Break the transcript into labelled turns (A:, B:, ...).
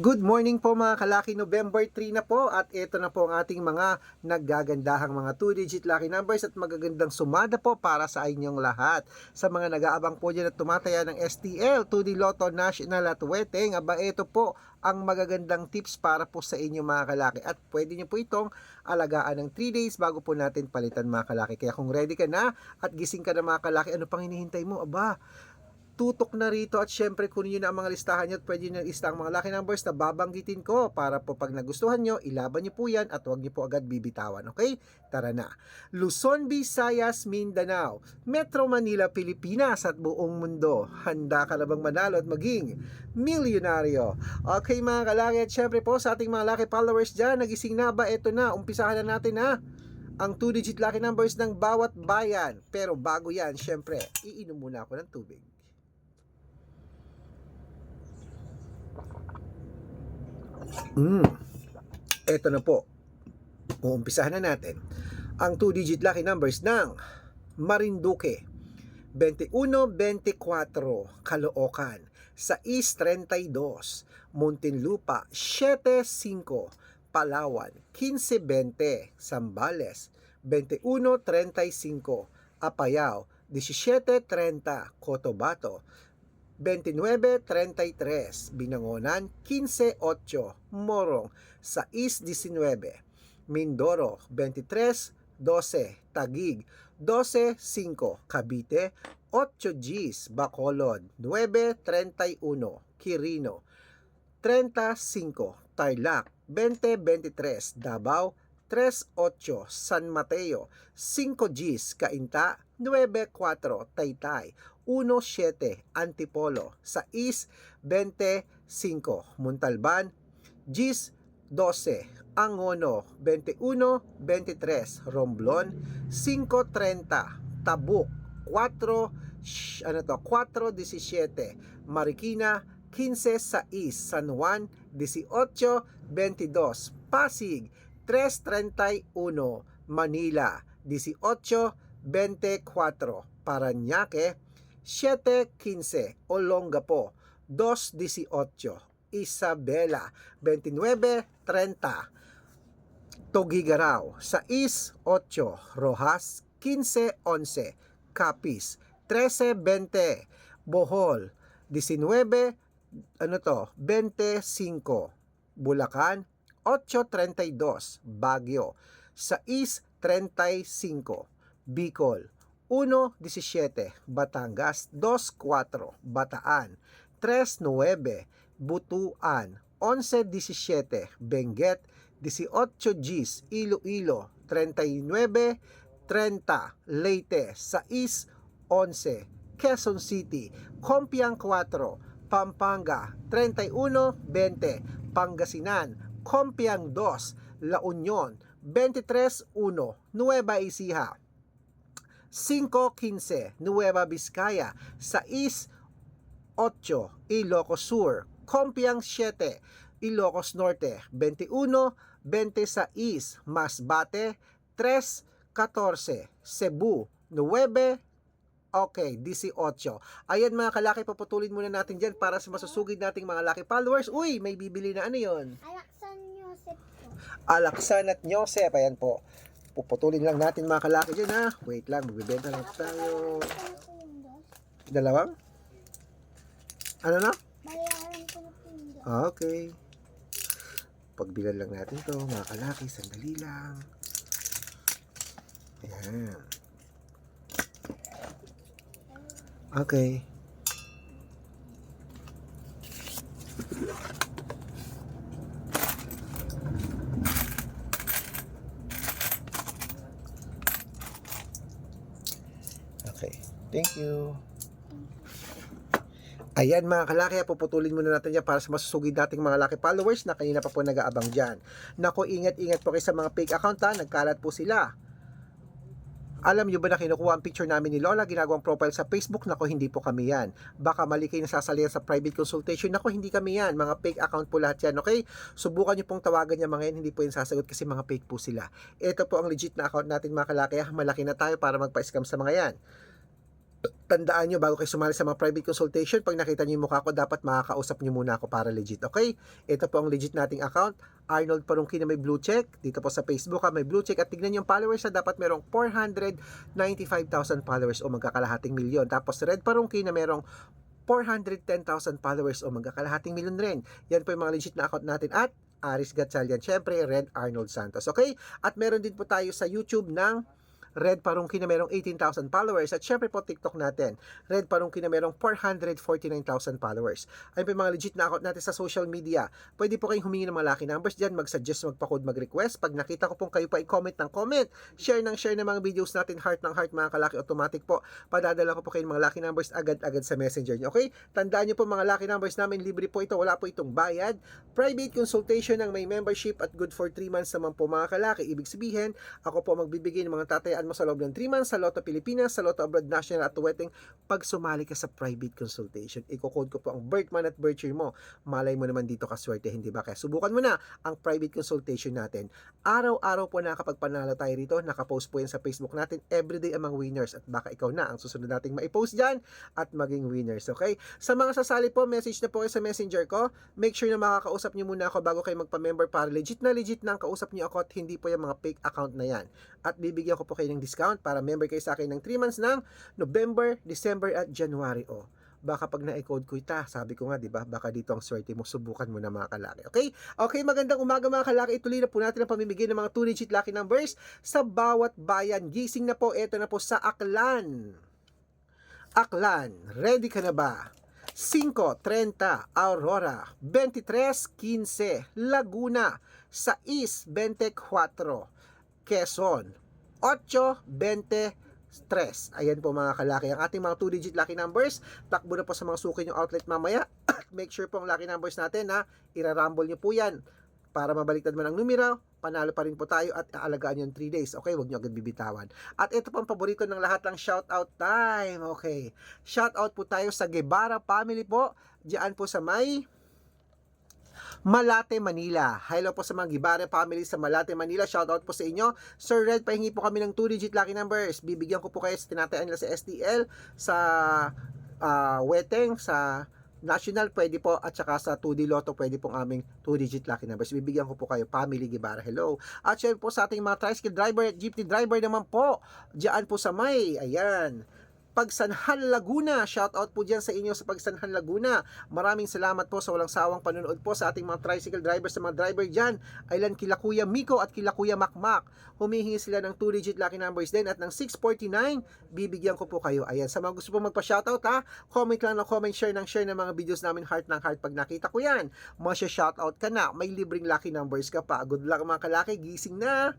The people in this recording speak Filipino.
A: Good morning po mga kalaki, November 3 na po at ito na po ang ating mga naggagandahang mga 2-digit lucky numbers at magagandang sumada po para sa inyong lahat. Sa mga nag-aabang po dyan at tumataya ng STL, 2D Lotto National at Weteng, aba ito po ang magagandang tips para po sa inyo mga kalaki at pwede nyo po itong alagaan ng 3 days bago po natin palitan mga kalaki. Kaya kung ready ka na at gising ka na mga kalaki, ano pang hinihintay mo? Aba, tutok na rito at syempre kunin nyo na ang mga listahan nyo at pwede nyo lista ang mga lucky numbers na babanggitin ko para po pag nagustuhan nyo, ilaban nyo po yan at huwag nyo po agad bibitawan, okay? Tara na. Luzon, Visayas, Mindanao, Metro Manila, Pilipinas at buong mundo. Handa ka na bang manalo at maging milyonaryo? Okay mga kalaki at syempre po sa ating mga lucky followers dyan, nagising na ba? Ito na, umpisahan na natin ha ang 2-digit lucky numbers ng bawat bayan. Pero bago yan, syempre, iinom muna ako ng tubig. Mm. Ito na po. Uumpisahan na natin ang 2-digit lucky numbers ng Marinduque. 21-24 Caloocan. 6-32 Muntinlupa. 7-5 Palawan. 15-20 Zambales. 21-35 Apayao. 17-30 Cotabato. 29.33 Binangonan 15.8 Morong 6.19 Mindoro 23.12 Tagig 12.5 Cavite 8 Gs Bacolod 9.31 Quirino 35 Tarlac 20.23 Davao 3.8 San Mateo 5 Gs Cainta 9.4 Taytay 1.7 Antipolo. 6.25 Montalban. Gis 12 Angono 21.23 Romblon. 5.30 Tabuk. 4 sh- ano to 4.17 Marikina. 15.6 San Juan. 18.22 Pasig. 3.31 Manila. 18.24 Paranaque 7.15 Olongapo 2.18 Isabela 29.30 Togigaraw 6.8 Rojas 15.11 Capiz 13.20 Bohol 19 ano to 25 Bulacan 8.32 Baguio 6.35 Bicol 1.17 Batangas. 2.4 Bataan. 3.9 Butuan. 11.17 Benguet. 18 Gs Iloilo. 39 30 Leyte. 6 11 Quezon City. Compiang 4 Pampanga. 31 20 Pangasinan. Compiang 2 La Union 23 1 Nueva Ecija 5.15 Nueva Vizcaya 6.8 Ilocos Sur Compiang 7 Ilocos Norte 21 26 Masbate 3.14 Cebu 9 Okay, 18. Ayan mga kalaki, paputulin muna natin dyan para sa masusugid nating mga laki followers. Uy, may bibili na ano yon
B: Alaksan Joseph po.
A: Alaksan at Joseph. Ayan po. Puputulin lang natin mga kalaki dyan ha. Wait lang, magbibenta lang tayo. Dalawang? Ano na? Ah, Okay. Pagbilan lang natin to mga kalaki. Sandali lang. Ayan. Okay. Okay. Thank you. Ayan mga kalaki, puputulin muna natin yan para sa masusugid nating mga laki followers na kanina pa po nag-aabang dyan. Nako, ingat-ingat po kayo sa mga fake account ha, nagkalat po sila. Alam nyo ba na kinukuha ang picture namin ni Lola, ginagawang profile sa Facebook? Nako, hindi po kami yan. Baka mali kayo nasasalihan sa private consultation. Nako, hindi kami yan. Mga fake account po lahat yan, okay? Subukan nyo pong tawagan niya mga yan, hindi po yan sasagot kasi mga fake po sila. Ito po ang legit na account natin mga kalaki, malaki na tayo para magpa-scam sa mga yan. Tandaan nyo bago kayo sumali sa mga private consultation, pag nakita nyo yung mukha ko, dapat makakausap nyo muna ako para legit, okay? Ito po ang legit nating account, Arnold Parungki na may blue check, dito po sa Facebook ha, may blue check, at tignan nyo yung followers na dapat merong 495,000 followers o magkakalahating milyon. Tapos Red Parungki na merong 410,000 followers o magkakalahating milyon rin. Yan po yung mga legit na account natin at Aris Gatchalian. Siyempre, Red Arnold Santos. Okay? At meron din po tayo sa YouTube ng Red Parungki na merong 18,000 followers at syempre po TikTok natin. Red Parungki na merong 449,000 followers. Ayun po mga legit na account natin sa social media. Pwede po kayong humingi ng mga lucky numbers dyan, mag-suggest, magpa-code, mag-request. Pag nakita ko pong kayo pa i-comment ng comment, share ng share ng mga videos natin, heart ng heart mga kalaki, automatic po. Padadala ko po kayo ng mga lucky numbers agad-agad sa messenger nyo. Okay? Tandaan nyo po mga lucky numbers namin, libre po ito, wala po itong bayad. Private consultation ng may membership at good for 3 months naman po mga kalaki. Ibig sabihin, ako po magbibigay ng mga tatayaan mo sa loob ng 3 months sa Lotto Pilipinas, sa Lotto Abroad National at Wedding pag sumali ka sa private consultation. Iko-code ko po ang month at year mo. Malay mo naman dito kaswerte, hindi ba? Kaya subukan mo na ang private consultation natin. Araw-araw po nakapagpanalo tayo rito. Nakapost po yan sa Facebook natin. Everyday among winners. At baka ikaw na ang susunod nating maipost dyan at maging winners. Okay? Sa mga sasali po, message na po kayo sa messenger ko. Make sure na makakausap nyo muna ako bago kayo magpa-member para legit na legit na ang kausap nyo ako at hindi po yung mga fake account na yan. At bibigyan ko po kayo ng discount para member kayo sa akin ng 3 months ng November, December at January. O, baka pag na-code ko ita, sabi ko nga, di ba, baka dito ang swerte mo, subukan mo na mga kalaki. Okay? Okay, magandang umaga mga kalaki. Ituloy na po natin ang pamimigay ng mga 2-digit lucky numbers sa bawat bayan. Gising na po, eto na po sa Aklan. Aklan, ready ka na ba? 5.30 Aurora 23.15 Laguna 6.24 Quezon 8.23 Ayan po mga kalaki ang ating mga 2-digit lucky numbers takbo na po sa mga suki yung outlet mamaya make sure po ang lucky numbers natin na irarumble nyo po yan para mabaliktad man ang numero, panalo pa rin po tayo at aalagaan yung 3 days. Okay, huwag nyo agad bibitawan. At ito pang paborito ng lahat ng shoutout time. Okay, shoutout po tayo sa Guevara family po. Diyan po sa may Malate, Manila. Hello po sa mga Gibare family sa Malate, Manila. Shoutout po sa inyo. Sir Red, pahingi po kami ng 2-digit lucky numbers. Bibigyan ko po kayo sa tinatayaan nila sa STL, sa ah, Weteng, sa National pwede po at saka sa 2D Lotto pwede pong aming 2-digit lucky numbers. Bibigyan ko po kayo, Family Gibara. Hello. At syempre po sa ating mga tricycle driver at jeepney driver naman po. Diyan po sa may, ayan, Pagsanhan Laguna. Shout out po dyan sa inyo sa Pagsanhan Laguna. Maraming salamat po sa walang sawang panonood po sa ating mga tricycle drivers sa mga driver dyan. Aylan kila Kuya Miko at kila Kuya Makmak. Humihingi sila ng 2-digit lucky numbers din at ng 649, bibigyan ko po kayo. Ayan, sa mga gusto po magpa-shoutout ha, comment lang ng comment, share ng share ng mga videos namin heart ng heart pag nakita ko yan. Masya shoutout ka na, may libreng lucky numbers ka pa. Good luck mga kalaki, gising na!